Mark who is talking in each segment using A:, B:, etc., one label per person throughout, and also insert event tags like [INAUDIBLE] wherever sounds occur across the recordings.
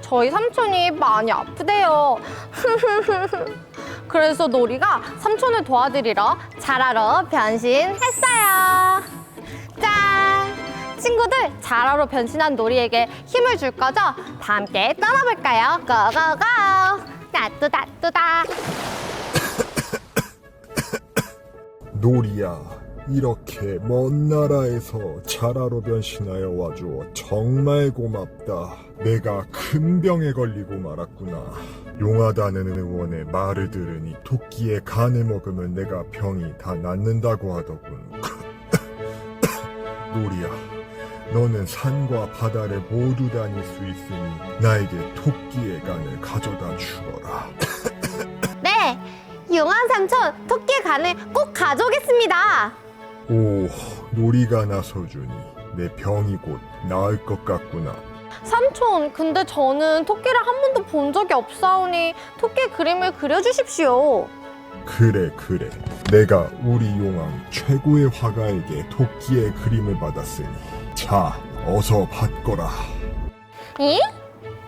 A: 저희 삼촌이 많이 아프대요. [LAUGHS] 그래서 놀이가 삼촌을 도와드리러 자라로 변신했어요. 짠! 친구들, 자라로 변신한 놀이에게 힘을 줄 거죠? 다 함께 떠나볼까요? 고고고! 따뚜따뚜따! [COUGHS]
B: 놀이야, 이렇게 먼 나라에서 자라로 변신하여 와주어 정말 고맙다. 내가 큰 병에 걸리고 말았구나. 용하다는 의원의 말을 들으니 토끼의 간을 먹으면 내가 병이 다 낫는다고 하더군. [LAUGHS] 놀이야, 너는 산과 바다를 모두 다닐 수 있으니 나에게 토끼의 간을 가져다 주거라.
A: 네! 용한 삼촌, 토끼의 간을 꼭 가져오겠습니다!
B: 오, 놀이가 나서주니 내 병이 곧 나을 것 같구나.
A: 삼촌, 근데 저는 토끼를 한 번도 본 적이 없사오니 토끼 그림을 그려주십시오.
B: 그래, 그래. 내가 우리 용왕 최고의 화가에게 토끼의 그림을 받았으니 자, 어서 받거라.
A: 이?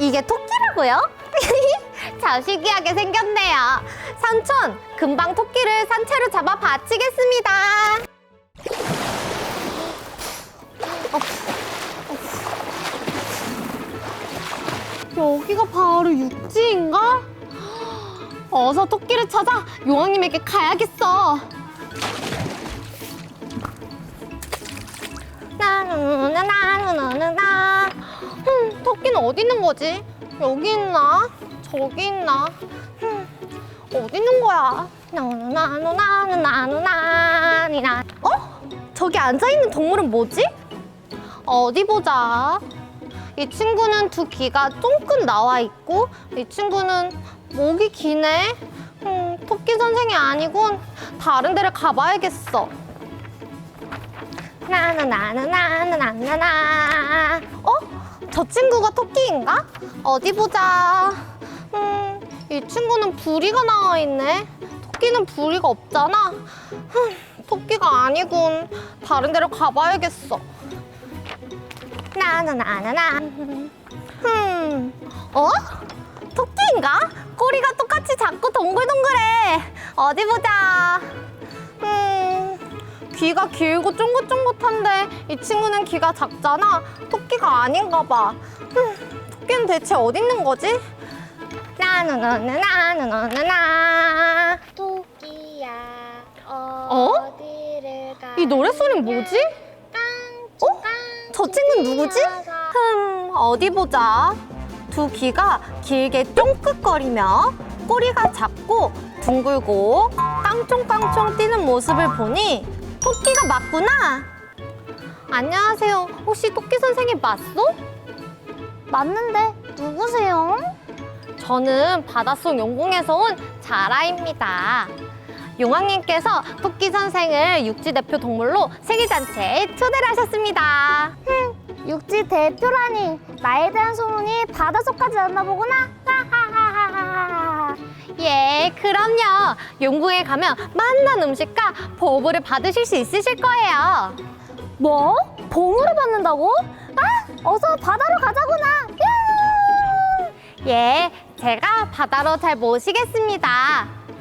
A: 이게 토끼라고요? [LAUGHS] 자식이하게 생겼네요. 삼촌, 금방 토끼를 산채로 잡아 바치겠습니다. 여기가 바로 육지인가? 어서 토끼를 찾아 용왕님에게 가야겠어. 나누나나누나누나. 흠, 토끼는 어디 있는 거지? 여기 있나? 저기 있나? 흠, 어디 있는 거야? 나누나누나누나누나니나. 어? 저기 앉아 있는 동물은 뭐지? 어디 보자. 이 친구는 두 귀가 쫑긋 나와 있고 이 친구는 목이 기네. 음, 토끼 선생이 아니군. 다른 데를 가봐야겠어. 나나나나나나나나. 어? 저 친구가 토끼인가? 어디 보자. 음, 이 친구는 부리가 나와 있네. 토끼는 부리가 없잖아. 흠, 토끼가 아니군. 다른 데로 가봐야겠어. 나나나나나. 흠, 어? 토끼인가? 꼬리가 똑같이 작고 동글동글해. 어디 보자. 음, 귀가 길고 쫑긋쫑긋한데 이 친구는 귀가 작잖아. 토끼가 아닌가 봐. 음, 토끼는 대체 어디 있는 거지? 나나나나나나나나.
C: 토끼야
A: 어?
C: 어디를 가?
A: 이 노래소리는 뭐지? 어? 저 친구는 누구지? 흠, 어디 보자. 두 귀가 길게 쫑긋거리며 꼬리가 작고 둥글고 깡총깡총 뛰는 모습을 보니 토끼가 맞구나. 안녕하세요. 혹시 토끼 선생님 맞소?
C: 맞는데 누구세요?
A: 저는 바닷속 용궁에서 온 자라입니다. 용왕님께서 토끼 선생을 육지 대표 동물로 생일잔치에 초대를 하셨습니다.
C: 육지 대표라니 나에 대한 소문이 바닷속까지 났나 보구나. 하하하하하.
A: 예, 그럼요. 용궁에 가면 맛난 음식과 보물을 받으실 수 있으실 거예요.
C: 뭐? 보물을 받는다고? 아, 어서 바다로 가자구나. 야!
A: 예, 제가 바다로 잘 모시겠습니다.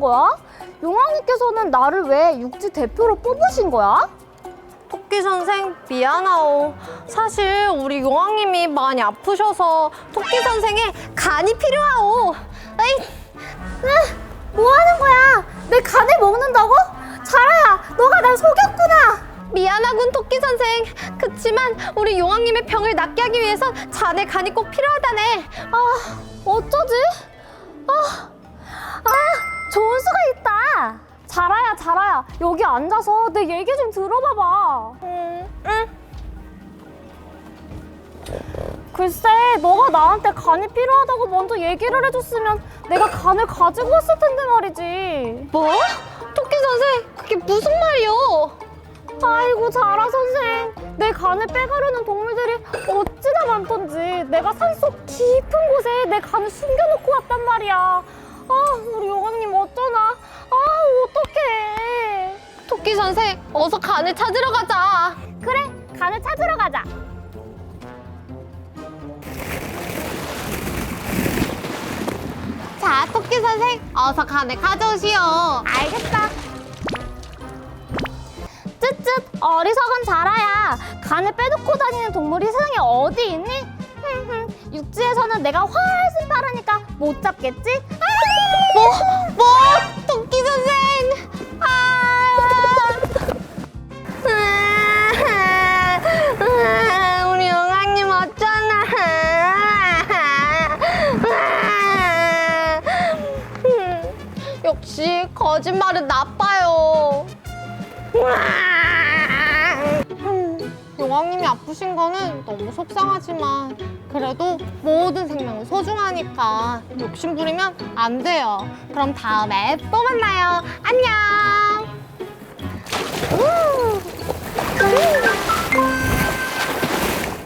C: 거야? 용왕님께서는 나를 왜 육지 대표로 뽑으신 거야?
A: 토끼 선생, 미안하오. 사실 우리 용왕님이 많이 아프셔서 토끼 선생의 간이 필요하오.
C: 에이, 뭐 하는 거야? 내 간을 먹는다고? 자라야, 너가 날 속였구나.
A: 미안하군 토끼 선생. 그치만 우리 용왕님의 병을 낫게 하기 위해서 자네 간이 꼭 필요하다네.
C: 아, 어쩌지? 야, 여기 앉아서 내 얘기 좀 들어봐봐.
A: 음, 응.
C: 글쎄, 너가 나한테 간이 필요하다고 먼저 얘기를 해줬으면 내가 간을 가지고 왔을 텐데 말이지.
A: 뭐? 토끼 선생, 그게 무슨 말이요?
C: 아이고, 자라 선생. 내 간을 빼가려는 동물들이 어찌나 많던지 내가 산속 깊은 곳에 내 간을 숨겨놓고 왔단 말이야. 아, 우리 요강님 어쩌나. 아, 어떡해.
A: 토끼 선생, 어서 간을 찾으러 가자.
C: 그래, 간을 찾으러 가자.
A: 자, 토끼 선생, 어서 간을 가져오시오.
C: 알겠다. 쯧쯧 어리석은 자라야 간을 빼놓고 다니는 동물이 세상에 어디 있니? 흠흠, 육지에서는 내가 훨씬 빠르니까 못 잡겠지? 아!
A: 뭐? 뭐? 역시 거짓말은 나빠요. 음, 용왕님이 아프신 거는 너무 속상하지만 그래도 모든 생명은 소중하니까 욕심 부리면 안 돼요. 그럼 다음에 또 만나요. 안녕. 우!